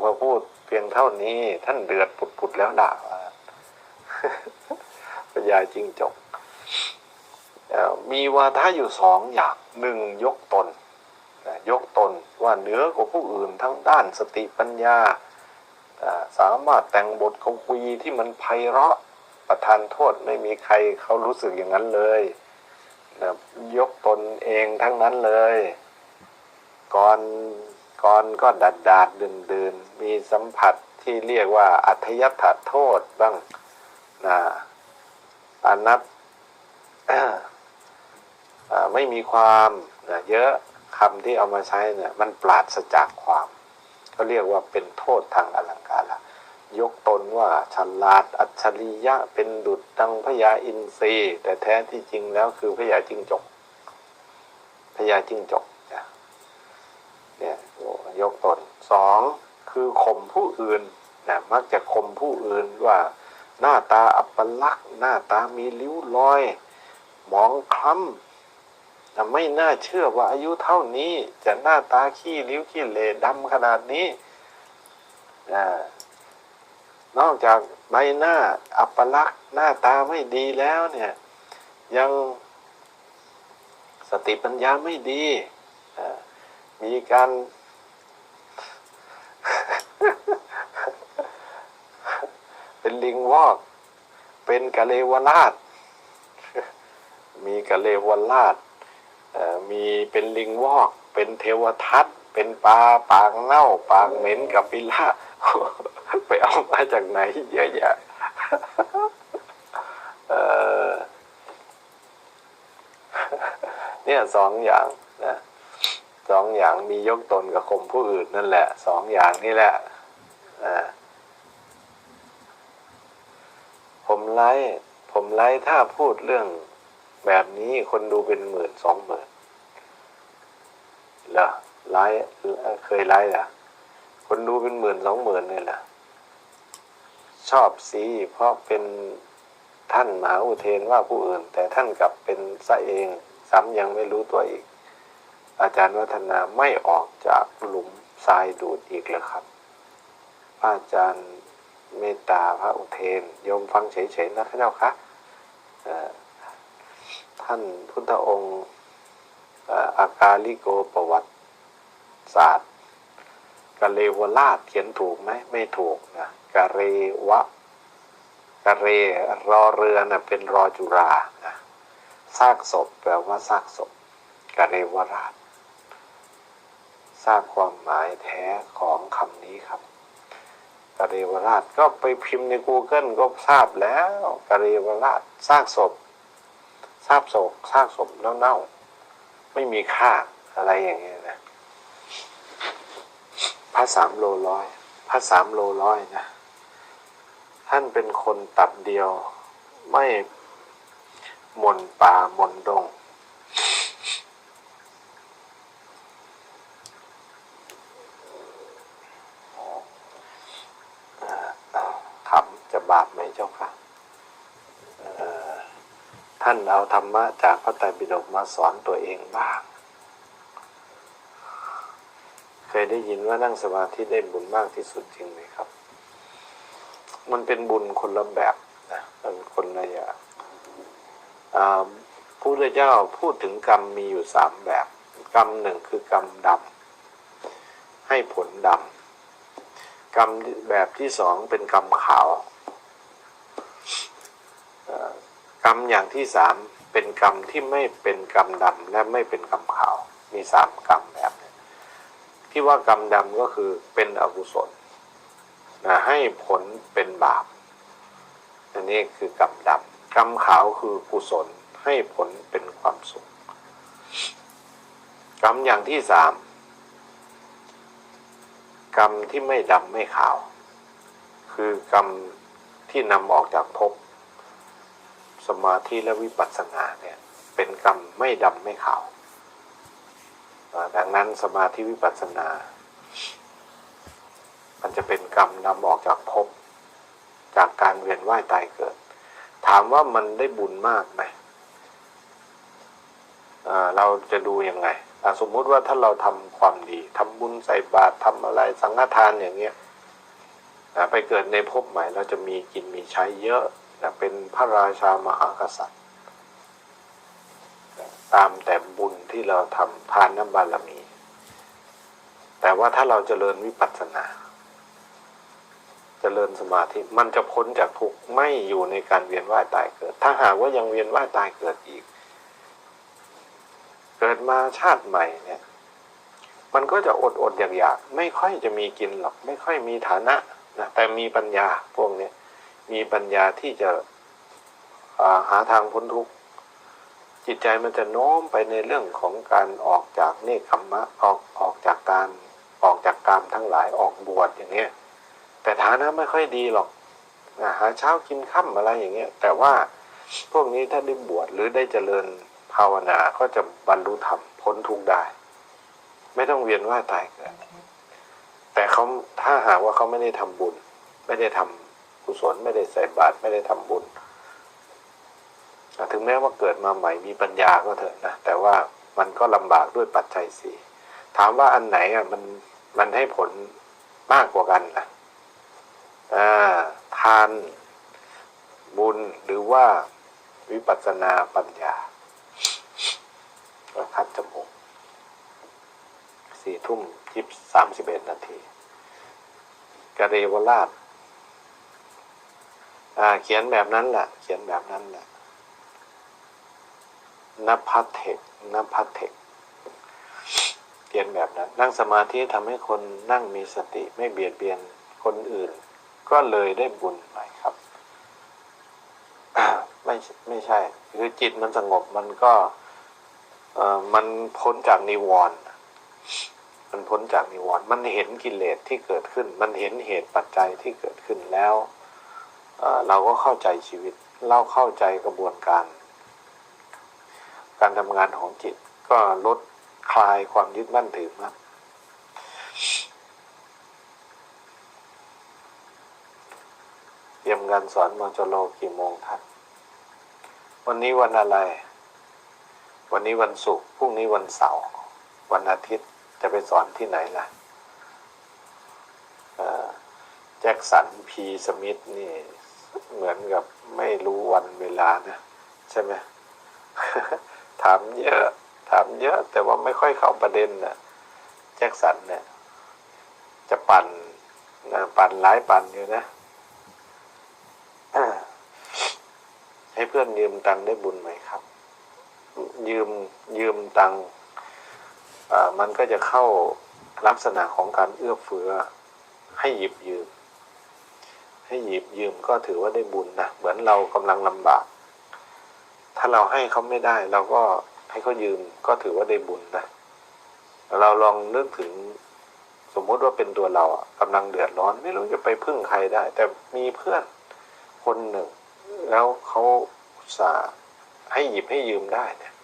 พอพูดเพียงเท่านี้ ท่านเดือดปุดๆแล้วด่าพญาจิงจกมีวาทะอยู่สองอย่างหนึ่งยกตนยกตนว่าเหนือกว่าผู้อื่นทั้งด้านสติปัญญา สามารถแต่งบทกวีที่มันไพเราะประทานโทษไม่มีใครเขารู้สึกอย่างนั้นเลยยกตนเองทั้งนั้นเลย ก่อน ก่อนก็ดัดดาดเดินเดินมีสัมผัสที่เรียกว่าอัธยถโทษบ้างนะอนัตไม่มีความนะเยอะคำที่เอามาใช้เนี่ยมันปราศจากความเขาเรียกว่าเป็นโทษทางอลังการละยกตนว่าฉลาดอัจฉริยะเป็นดุจดังพญาอินทรีแต่แท้ที่จริงแล้วคือพญาจิงจกพญาจิงจก ยกตนสองคือข่มผู้อื่นนะมักจะข่มผู้อื่นว่าหน้าตาอัปลักษณ์หน้าตามีริ้วรอยหมองคล้ำแต่ไม่น่าเชื่อว่าอายุเท่านี้จะหน้าตาขี้ริ้วขี้เหร่ดำขนาดนี้นะนอกจากใบหน้าอัปลักษณ์หน้าตาไม่ดีแล้วเนี่ยยังสติปัญญาไม่ดี มีการ เป็นลิงวอก เป็นกะเลวราช มีกะเลวราชมีเป็นลิงวอก เป็นเทวทัตเป็นปลาปากเน่าปากเหม็นกับปิละไปเอามาจากไหนเยอะแยะเอ่อเนี่ยสองอย่างนะสองอย่างมียกตนกับข่มผู้อื่นนั่นแหละสองอย่างนี่แหละอ่า ผมไลฟ์ผมไลฟ์ถ้าพูดเรื่องแบบนี้คนดูเป็นหมื่นสองหมื่นเหรอไลฟ์เคยไลฟ์เหรอคนดูเป็นหมื่นสองหมื่นเลยเหรอชอบสีเพราะเป็นท่านมหาอุเทนว่าผู้อื่น แต่ท่านกลับเป็นซะเอง ซ้ำยังไม่รู้ตัวอีก อาจารย์วัฒนาไม่ออกจากหลุมทรายดูดอีกเลยครับ อาจารย์ เมตตาพระอุเทนโยมฟังเฉยๆนะพระเจ้าคะท่านพุทธองค์อากาลิโกประวัติศาสตร์กะเลวราชเขียนถูกไหมไม่ถูกนะกะเรวะกะเรรอเรือน่ะเป็นรอจุรานะซากศพแปลว่าซากศพกะเรวราชทราบความหมายแท้ของคำนี้ครับ กเรวราชก็ไปพิมพ์ใน Google ก็ทราบแล้วกเรวราชซากศพซากศพซากศพเน่าๆไม่มีค่าอะไรอย่างเงี้ยนะพระสามโลร้อยพระสามโลร้อยนะท่านเป็นคนตัดเดียวไม่หมนป่าหมนดง ทำจะ บาปไหมเจ้าค่ะท่านเอาธรรมะจากพระไตรปิฎกมาสอนตัวเองบ้าง เคยได้ยินว่านั่งสมาธิได้บุญมากที่สุดจริงไหมครับ มันเป็นบุญคนละแบบนะมันคนละอย่างพระพุทธเจ้าพูดถึงกรรมมีอยู่สามแบบ กรรมหนึ่งคือกรรมดำให้ผลดำกรรมแบบที่สองเป็นกรรมขาว กรรมอย่างที่สามเป็นกรรมที่ไม่เป็นกรรมดำและไม่เป็นกรรมขาวมีสามกรรมแบบนี้ที่ว่ากรรมดำก็คือเป็นอกุศลนะให้ผลเป็นบาปอันนี้คือกรรมดำกรรมขาวคือกุศลให้ผลเป็นความสุขกรรมอย่างที่สามกรรมที่ไม่ดำไม่ขาว คือกรรมที่นำออกจากภพ สมาธิและวิปัสสนาเนี่ยเป็นกรรมไม่ดำไม่ขาวดังนั้นสมาธิวิปัสสนา มันจะเป็นกรรมนำออกจากภพจากการเวียนว่ายตายเกิด ถามว่ามันได้บุญมากไหมเราจะดูยังไงสมมุติว่าถ้าเราทำความดีทำบุญใส่บาตรทำอะไรสังฆทานอย่างเงี้ยไปเกิดในภพใหม่เราจะมีกินมีใช้เยอะ เป็นพระราชามหากษัตริย์ ตามแต่บุญที่เราทำทานน้ำบารมี แต่ว่าถ้าเราจเจริญวิปัสสนาเจริญสมาธิมันจะพ้นจากทุกข์ไม่อยู่ในการเวียนว่ายตายเกิด ถ้าหากว่ายังเวียนว่ายตายเกิดอีก เกิดมาชาติใหม่เนี่ยมันก็จะอดอดอยากอยากๆไม่ค่อยจะมีกินหรอก ไม่ค่อยมีฐานะนะแต่มีปัญญาพวกเนี้ย มีปัญญาที่จะาหาทางพ้นทุกข์จิตใจมันจะโน้มไปในเรื่องของการออกจากเนคขมมะออกออกจากการออกจากกามทั้งหลายออกบวชอย่างเงี้ยแต่ฐานะไม่ค่อยดีหรอกนะหาเช้ากินค่ำอะไรอย่างเงี้ยแต่ว่าพวกนี้ถ้าได้บวชหรือได้เจริญภาวนาก็จะบรรลุธรรมพ้นทุกข์ได้ ไม่ต้องเวียนว่ายตายเกิดแต่เขาถ้าหากว่าเขาไม่ได้ทำบุญ ไม่ได้ทำ กุศลไม่ได้ใส่บาตรไม่ได้ทำบุญ ถึงแม้ว่าเกิดมาใหม่มีปัญญาก็เถอะนะแต่ว่ามันก็ลำบากด้วยปัจจัยสี่ถามว่าอันไหนอะมันมันให้ผลมากกว่ากันล่ะอ่าทานบุญหรือว่าวิปัสสนาปัญญาก็คัดจมูกสี่ทุ่มยิบสามสิบเอ็ดนาทีกระเรวราช อ่าเขียนแบบนั้นแหละเขียนแบบนั้นแหละนภัทเทกนภัทเทกเขียนแบบนั้น นั่งสมาธิทำให้คนนั่งมีสติไม่เบียดเบียนคนอื่น ก็เลยได้บุญไปครับไม่ไม่ใช่คือจิตมันสงบมันก็เออมันพ้นจากนิวรณ์มันพ้นจากนิวรณ์มันเห็นกิเลสที่เกิดขึ้น มันเห็นเหตุปัจจัยที่เกิดขึ้นแล้ว เราก็เข้าใจชีวิต เราเข้าใจกระบวนการ การทำงานของจิตก็ลดคลายความยึดมั่นถือมั่นเตรียมการสอนมจโลกี่โมงท่านวันนี้วันอะไร วันนี้วันศุกร์พรุ่งนี้วันเสาร์วันอาทิตย์จะไปสอนที่ไหนล่ะแจ็คสันพีสมิธนี่ เหมือนกับไม่รู้วันเวลานะ ใช่ไหมถามเยอะ ถามเยอะ แต่ว่าไม่ค่อยเข้าประเด็นนะแจ็คสันเนี่ยจะปั่นนะปั่นหลายปั่นอยู่นะให้เพื่อนยืมตังค์ได้บุญไหมครับ ยืมยืมตังค์มันก็จะเข้าลักษณะของการเอื้อเฟื้อให้หยิบยืม ให้หยิบยืมก็ถือว่าได้บุญนะเหมือนเรากำลังลำบาก ถ้าเราให้เขาไม่ได้เราก็ให้เขายืมก็ถือว่าได้บุญนะเราลองนึกถึงสมมติว่าเป็นตัวเราอะกำลังเดือดร้อน ไม่รู้จะไปพึ่งใครได้ แต่มีเพื่อนคนหนึ่ง แล้วเขาสาให้หยิบให้ยืมได้เนี่ย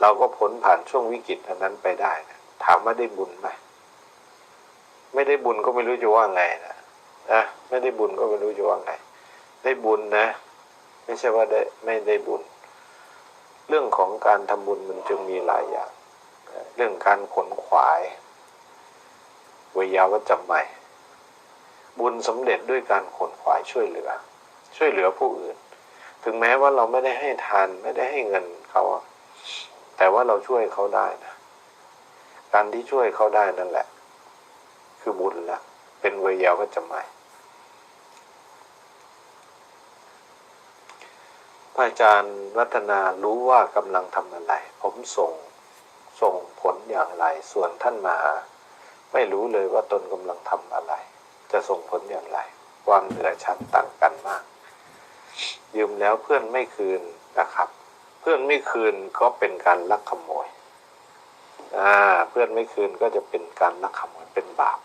เราก็พ้นผ่านช่วงวิกฤตอันนั้นไปได้นะถามว่าได้บุญไหมไม่ได้บุญก็ไม่รู้จะว่าไงนะ นะไม่ได้บุญก็ไม่รู้จะว่าไง ได้บุญนะ ไม่ใช่ว่าได้ไม่ได้บุญ เรื่องของการทำบุญมันจึงมีหลายอย่าง เรื่องการขนขวายวยาวัจจำใหม่ บุญสำเร็จด้วยการขนขวายช่วยเหลือ ช่วยเหลือผู้อื่น ถึงแม้ว่าเราไม่ได้ให้ทานไม่ได้ให้เงินเขาแต่ว่าเราช่วยเขาได้นะ การที่ช่วยเขาได้นั่นแหละ คือบุญละเป็นเวยาวัจจำใหม่ พระอาจารย์วัฒนารู้ว่ากำลังทำอะไร ผมส่งส่งผลอย่างไร ส่วนท่านมหา ไม่รู้เลยว่าตนกำลังทำอะไร จะส่งผลอย่างไร ความเหนือชั้นต่างกันมาก ยืมแล้วเพื่อนไม่คืนนะครับ เพื่อนไม่คืนก็เป็นการลักขโมย อ่า เพื่อนไม่คืนก็จะเป็นการลักขโมยเป็นบาป